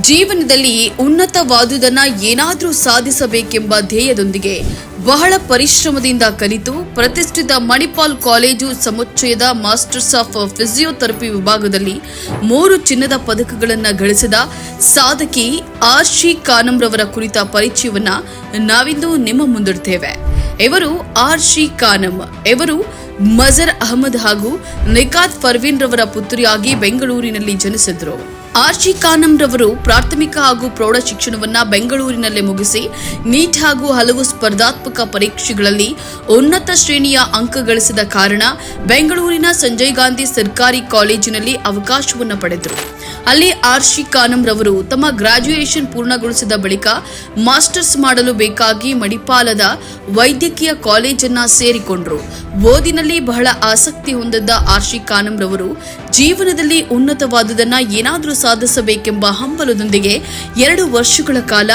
ಜೀವನದಲ್ಲಿ ಉನ್ನತವಾದುದನ್ನ ಏನಾದರೂ ಸಾಧಿಸಬೇಕೆಂಬ ಧ್ಯೇಯದೊಂದಿಗೆ ಬಹಳ ಪರಿಶ್ರಮದಿಂದ ಕಲಿತು ಪ್ರತಿಷ್ಠಿತ ಮಣಿಪಾಲ್ ಕಾಲೇಜು ಸಮುಚ್ಚಯದ ಮಾಸ್ಟರ್ಸ್ ಆಫ್ ಫಿಸಿಯೋಥೆರಪಿ ವಿಭಾಗದಲ್ಲಿ ಮೂರು ಚಿನ್ನದ ಪದಕಗಳನ್ನು ಗಳಿಸಿದ ಸಾಧಕಿ ಆರ್ಶಿ ಕಾನಂರವರ ಕುರಿತ ಪರಿಚಯವನ್ನ ನಾವಿಂದು ನಿಮ್ಮ ಮುಂದಿಡ್ತೇವೆ. ಇವರು ಆರ್ಷಿ ಕಾನಂ, ಇವರು ಮಜರ್ ಅಹಮದ್ ಹಾಗೂ ನಿಕಾತ್ ಫರ್ವೀನ್ ರವರ ಪುತ್ರಿಯಾಗಿ ಬೆಂಗಳೂರಿನಲ್ಲಿ ಜನಿಸಿದ್ರು. ಆರ್ಶಿ ಕಾನಂರವರು ಪ್ರಾಥಮಿಕ ಹಾಗೂ ಪ್ರೌಢ ಶಿಕ್ಷಣವನ್ನ ಬೆಂಗಳೂರಿನಲ್ಲೇ ಮುಗಿಸಿ ನೀಟ್ ಹಾಗೂ ಹಲವು ಸ್ಪರ್ಧಾತ್ಮಕ ಪರೀಕ್ಷೆಗಳಲ್ಲಿ ಉನ್ನತ ಶ್ರೇಣಿಯ ಅಂಕ ಗಳಿಸಿದ ಕಾರಣ ಬೆಂಗಳೂರಿನ ಸಂಜಯ್ ಗಾಂಧಿ ಸರ್ಕಾರಿ ಕಾಲೇಜಿನಲ್ಲಿ ಅವಕಾಶವನ್ನು ಪಡೆದರು. ಅಲ್ಲಿ ಆರ್ಶಿ ಕಾನಂ ರವರು ತಮ್ಮ ಗ್ರಾಜ್ಯುಯೇಷನ್ ಪೂರ್ಣಗೊಳಿಸಿದ ಬಳಿಕ ಮಾಸ್ಟರ್ಸ್ ಮಾಡಲು ಬೇಕಾಗಿ ಮಡಿಪಾಲದ ವೈದ್ಯಕೀಯ ಕಾಲೇಜನ್ನ ಸೇರಿಕೊಂಡ್ರು. ಓದಿನಲ್ಲಿ ಬಹಳ ಆಸಕ್ತಿ ಹೊಂದಿದ್ದ ಆರ್ಶಿ ಕಾನಂ ರವರು ಜೀವನದಲ್ಲಿ ಉನ್ನತವಾದುದನ್ನ ಏನಾದರೂ ಸಾಧಿಸಬೇಕೆಂಬ ಹಂಬಲದೊಂದಿಗೆ ಎರಡು ವರ್ಷಗಳ ಕಾಲ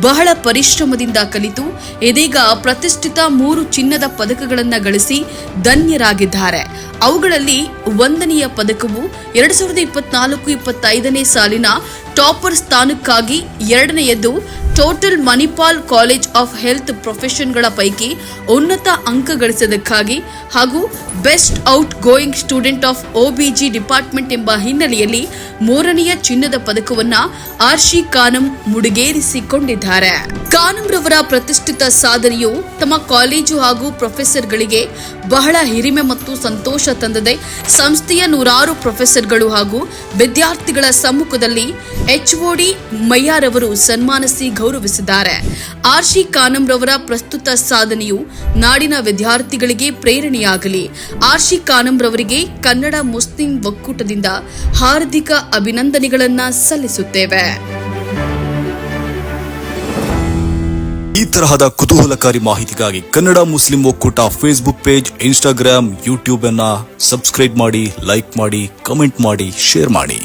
ಬಹಳ ಪರಿಶ್ರಮದಿಂದ ಕಲಿತು, ಇದೀಗ ಪ್ರತಿಷ್ಠಿತ ಮೂರು ಚಿನ್ನದ ಪದಕಗಳನ್ನು ಗಳಿಸಿ ಧನ್ಯರಾಗಿದ್ದಾರೆ. ಅವುಗಳಲ್ಲಿ ಒಂದನೆಯ ಪದಕವು ಎರಡು ಸಾವಿರದ ಇಪ್ಪತ್ನಾಲ್ಕು ಇಪ್ಪತ್ತೈದನೇ ಸಾಲಿನ ಟಾಪರ್ ಸ್ಥಾನಕ್ಕಾಗಿ ಎರಡನೆಯದು total Manipal college of health ಪ್ರೊಫೆಷನ್ಗಳ ಪೈಕಿ ಉನ್ನತ ಅಂಕ ಗಳಿಸಿದ್ದಕ್ಕಾಗಿ ಹಾಗೂ best outgoing student of OBG department ಎಂಬ ಹಿನ್ನೆಲೆಯಲ್ಲಿ ಮೂರನೆಯ ಚಿನ್ನದ ಪದಕವನ್ನ ಆರ್ಶಿ ಕಾನಂ ಮುಡಿಗೇರಿಸಿಕೊಂಡಿದ್ದಾರೆ. ಕಾನಂ ರವರ ಪ್ರತಿಷ್ಠಿತ ಸಾಧನೆಯು ತಮ್ಮ ಕಾಲೇಜು ಹಾಗೂ ಪ್ರೊಫೆಸರ್ಗಳಿಗೆ ಬಹಳ ಹಿರಿಮೆ ಮತ್ತು ಸಂತೋಷ ತಂದಿದೆ, ಸಂಸ್ಥೆಯ ನೂರಾರು ಪ್ರೊಫೆಸರ್ಗಳು ಹಾಗೂ ವಿದ್ಯಾರ್ಥಿಗಳ ಸಮ್ಮುಖದಲ್ಲಿ ಎಚ್ಒಡಿ ಮಯ್ಯಾರವರು ಸನ್ಮಾನಿಸಿ ಗೌರವಿಸಿದ್ದಾರೆ. ಆರ್ಶಿ ಕಾನಂರವರ ಪ್ರಸ್ತುತ ಸಾಧನೆಯು ನಾಡಿನ ವಿದ್ಯಾರ್ಥಿಗಳಿಗೆ ಪ್ರೇರಣೆಯಾಗಲಿ. ಆರ್ಶಿ ಕಾನಂರವರಿಗೆ ಕನ್ನಡ ಮುಸ್ಲಿಂ ಒಕ್ಕೂಟದಿಂದ ಹಾರ್ದಿಕ ಅಭಿನಂದನೆಗಳನ್ನ ಸಲ್ಲಿಸುತ್ತೇವೆ. ಈ ತರಹದ ಕುತೂಹಲಕಾರಿ ಮಾಹಿತಿಗಾಗಿ ಕನ್ನಡ ಮುಸ್ಲಿಂ ಒಕ್ಕೂಟ ಫೇಸ್ಬುಕ್ ಪೇಜ್ ಇನ್ಸ್ಟಾಗ್ರಾಮ್ ಯೂಟ್ಯೂಬ್ ಅನ್ನ ಸಬ್ಸ್ಕ್ರೈಬ್ ಮಾಡಿ ಲೈಕ್ ಮಾಡಿ ಕಮೆಂಟ್ ಮಾಡಿ ಶೇರ್ ಮಾಡಿ.